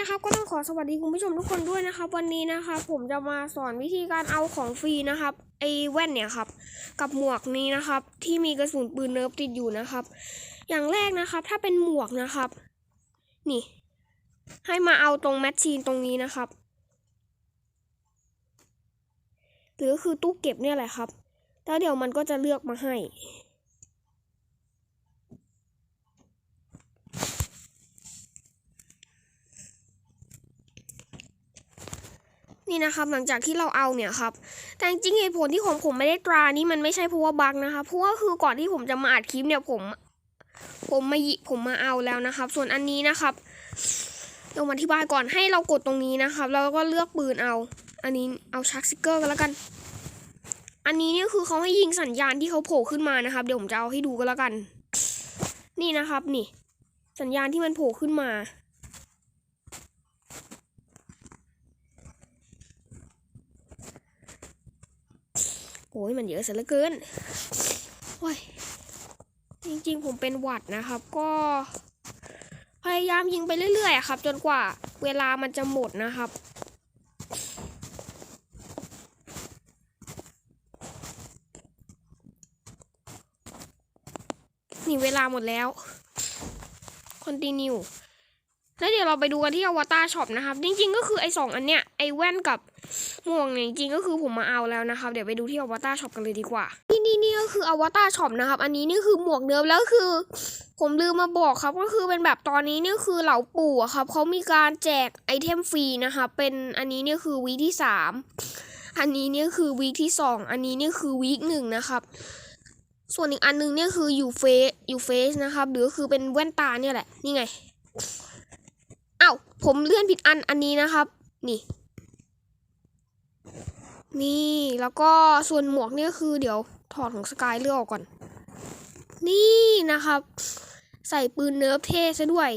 นะครับก็ต้องขอสวัสดีคุณผู้ชมทุกคนด้วยนะครับ วันนี้นะครับผมจะมาสอนวิธีการเอาของฟรีนะครับไอแว่นเนี่ยครับ กับหมวกนี้นะครับ ที่มีกระสุนปืนเนิร์ฟติดอยู่นะครับ อย่างแรกนะครับ ถ้าเป็นหมวกนะครับ นี่ ให้มาเอาตรงแมชชีนตรงนี้นะครับ หรือคือตู้เก็บเนี่ยแหละครับ แล้วเดี๋ยวมันก็จะเลือกมาให้ นี่นะครับ หลังจากที่เราเอาเนี่ยครับ แต่จริงเหตุผลที่ผมผมไม่ได้ตรานี่มันไม่ใช่เพราะว่าบั๊กนะครับเพราะว่าคือก่อนที่ผมจะมาอัดคลิปเนี่ยผม ผมมาหยิผมมาเอาแล้วนะครับ ส่วนอันนี้นะครับเดี๋ยวมาอธิบายก่อนให้เรากดตรงนี้นะครับ แล้วก็เลือกปืนเอา อันนี้เอาชักสติกเกอร์กันแล้วกัน อันนี้เนี่ยคือเขาให้ยิงสัญญาณที่เขาโผล่ขึ้นมานะครับ เดี๋ยวผมจะเอาให้ดูกันแล้วกัน นี่นะครับ นี่ สัญญาณที่มันโผล่ขึ้นมา โอ้ยมันเยอะซะเหลือเกินโอ้ยจริงๆ ผมเป็นหวัดนะครับ ก็ พยายามยิงไปเรื่อยๆครับ จนกว่าเวลามันจะหมดนะครับนี่เวลาหมดแล้ว continue แล้วเดี๋ยวเราไปดูกันที่อวตารช็อปนะครับ จริง ๆ ก็คือไอ้สองอันเนี้ยไอ้แว่นกับหมวกเนี่ยจริงๆก็คือผมมาเอาแล้วนะครับเดี๋ยวไปดูที่อวตารช็อปกันเลยดีกว่าที่นี่นี่ก็คืออวตารช็อปนะครับ อันนี้นี่คือหมวกเนิร์ฟแล้วคือ ผมลืมมาบอกครับก็คือเป็นแบบตอนนี้นี่คือเหล่าปู่อะครับเขามีการแจกไอเทมฟรีนะครับเป็นอันนี้นี่คือวีคที่สามอันนี้นี่คือวีคที่สองอันนี้นี่คือวีคหนึ่งนะครับส่วนอีกอันหนึงเนี่ยคืออยู่เฟสอยู่เฟสนะครับหรือคือเป็นแว่นตาเนี่ยแหละนี่ไง อ้าวผมเลื่อนผิดอันอันนี้นะครับ นี่ นี่แล้วก็ส่วนหมวกนี่ยคือเดี๋ยวถอดของสกายเลือกออกก่อน นี่นะครับ ใส่ปืนเนิร์ฟเท่ซะด้วย